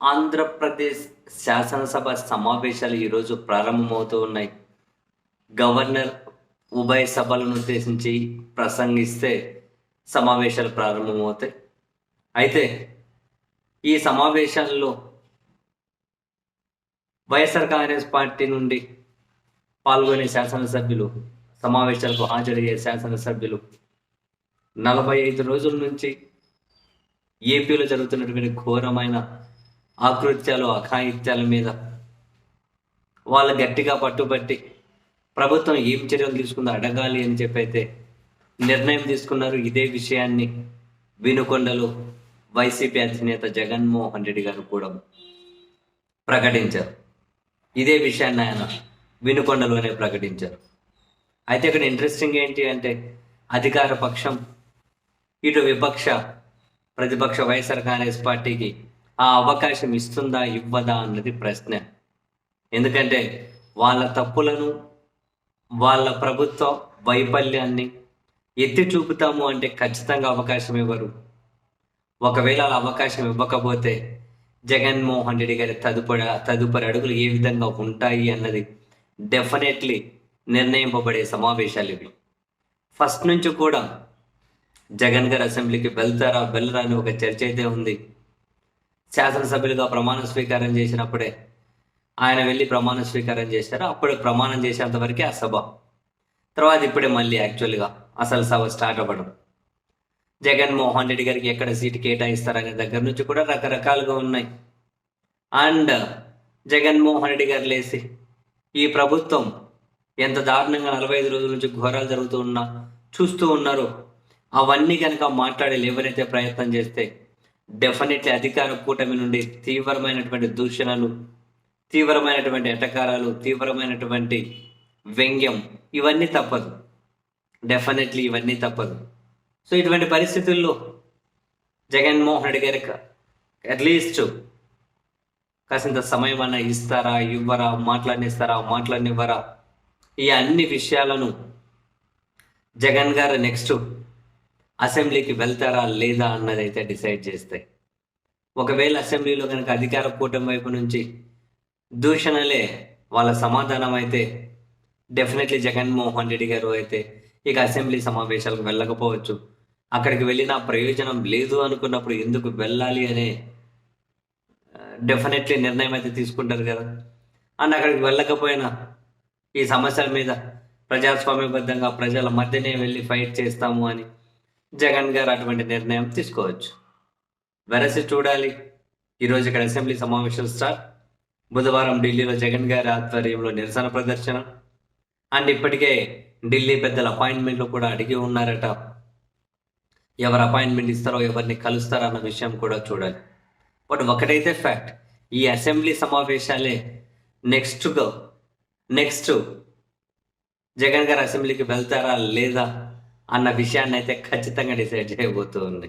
ఆంధ్రప్రదేశ్ శాసనసభ సమావేశాలు ఈరోజు ప్రారంభమవుతూ ఉన్నాయి. గవర్నర్ ఉభయ సభలను ఉద్దేశించి ప్రసంగిస్తే సమావేశాలు ప్రారంభమవుతాయి. అయితే ఈ సమావేశాల్లో వైఎస్ఆర్ కాంగ్రెస్ పార్టీ నుండి పాల్గొనే శాసనసభ్యులు సమావేశాలకు హాజరయ్యే శాసనసభ్యులు నలభై ఐదు రోజుల నుంచి ఏపీలో జరుగుతున్నటువంటి ఘోరమైన ఆకృత్యాలు అఘాయిత్యాల మీద వాళ్ళు గట్టిగా పట్టుబట్టి ప్రభుత్వం ఏం చర్యలు తీసుకుందో అడగాలి అని చెప్పైతే నిర్ణయం తీసుకున్నారు. ఇదే విషయాన్ని వినుకొండలో వైసీపీ అధినేత జగన్మోహన్ రెడ్డి గారు కూడా ప్రకటించారు. ఇదే విషయాన్ని ఆయన వినుకొండలోనే ప్రకటించారు. అయితే ఇక్కడ ఇంట్రెస్టింగ్ ఏంటి అంటే అధికార పక్షం ఇటు విపక్ష ప్రతిపక్ష వైఎస్ఆర్ కాంగ్రెస్ పార్టీకి ఆ అవకాశం ఇస్తుందా ఇవ్వదా అన్నది ప్రశ్న. ఎందుకంటే వాళ్ళ తప్పులను వాళ్ళ ప్రభుత్వ వైఫల్యాన్ని ఎత్తి చూపుతాము అంటే ఖచ్చితంగా అవకాశం ఇవ్వరు. ఒకవేళ అలా అవకాశం ఇవ్వకపోతే జగన్మోహన్ రెడ్డి గారి తదుపరి తదుపరి అడుగులు ఏ విధంగా ఉంటాయి అన్నది డెఫినెట్లీ నిర్ణయింపబడే సమావేశాలు ఇవి. ఫస్ట్ నుంచి కూడా జగన్ గారు అసెంబ్లీకి వెళ్తారా వెళ్ళరా అని ఒక చర్చ అయితే ఉంది. శాసనసభ్యులుగా ప్రమాణ స్వీకారం చేసినప్పుడే ఆయన వెళ్ళి ప్రమాణ స్వీకారం చేశారు. అప్పుడే ప్రమాణం చేసేంత వరకే ఆ సభ. తర్వాత ఇప్పుడే మళ్ళీ యాక్చువల్గా అసలు సభ స్టార్ట్ అవ్వడం. జగన్మోహన్ రెడ్డి గారికి ఎక్కడ సీటు కేటాయిస్తారనే దగ్గర నుంచి కూడా రకరకాలుగా ఉన్నాయి. అండ్ జగన్మోహన్ రెడ్డి గారు లేసి ఈ ప్రభుత్వం ఎంత దారుణంగా నలభై ఐదు రోజుల నుంచి ఘోరాలు జరుగుతూ ఉన్నా చూస్తూ ఉన్నారు. అవన్నీ కనుక మాట్లాడి ఎవరైతే ప్రయత్నం చేస్తే డెఫినెట్లీ అధికార కూటమి నుండి తీవ్రమైనటువంటి దూషణలు తీవ్రమైనటువంటి ఎటకారాలు తీవ్రమైనటువంటి వ్యంగ్యం ఇవన్నీ తప్పదు. డెఫినెట్లీ ఇవన్నీ తప్పదు. సో ఇటువంటి పరిస్థితుల్లో జగన్మోహన్ రెడ్డి గారికి అట్లీస్ట్ కాసింత సమయం అన్న ఇస్తారా ఇవ్వరా మాట్లాడినిస్తారా మాట్లాడినివ్వరా? ఈ అన్ని విషయాలను జగన్ గారు నెక్స్ట్ అసెంబ్లీకి వెళ్తారా లేదా అన్నది అయితే డిసైడ్ చేస్తాయి. ఒకవేళ అసెంబ్లీలో కనుక అధికార కూటమి వైపు నుంచి దూషణలే వాళ్ళ సమాధానం అయితే డెఫినెట్లీ జగన్మోహన్ రెడ్డి గారు అయితే ఇక అసెంబ్లీ సమావేశాలకు వెళ్ళకపోవచ్చు. అక్కడికి వెళ్ళిన ప్రయోజనం లేదు అనుకున్నప్పుడు ఎందుకు వెళ్ళాలి అనే డెఫినెట్లీ నిర్ణయం అయితే తీసుకుంటారు కదా. అండ్ అక్కడికి వెళ్ళకపోయినా ఈ సమస్యల మీద ప్రజాస్వామ్యబద్ధంగా ప్రజల మధ్యనే వెళ్ళి ఫైట్ చేస్తాము అని జగన్ గారు అటువంటి నిర్ణయం తీసుకోవచ్చు. వెరసి చూడాలి. ఈరోజు ఇక్కడ అసెంబ్లీ సమావేశం స్టార్ట్. బుధవారం ఢిల్లీలో జగన్ గారి ఆధ్వర్యంలో నిరసన ప్రదర్శన. అండ్ ఇప్పటికే ఢిల్లీ పెద్దల అపాయింట్మెంట్లు కూడా అడిగి ఉన్నారట. ఎవరు అపాయింట్మెంట్ ఇస్తారో ఎవరిని కలుస్తారో అన్న విషయం కూడా చూడాలి. బట్ ఒకటైతే ఫ్యాక్ట్ ఈ అసెంబ్లీ సమావేశాలే నెక్స్ట్గా నెక్స్ట్ జగన్ గారు అసెంబ్లీకి వెళ్తారా లేదా అన్న విషయాన్ని అయితే ఖచ్చితంగా డిసైడ్ చేయబోతూ ఉంది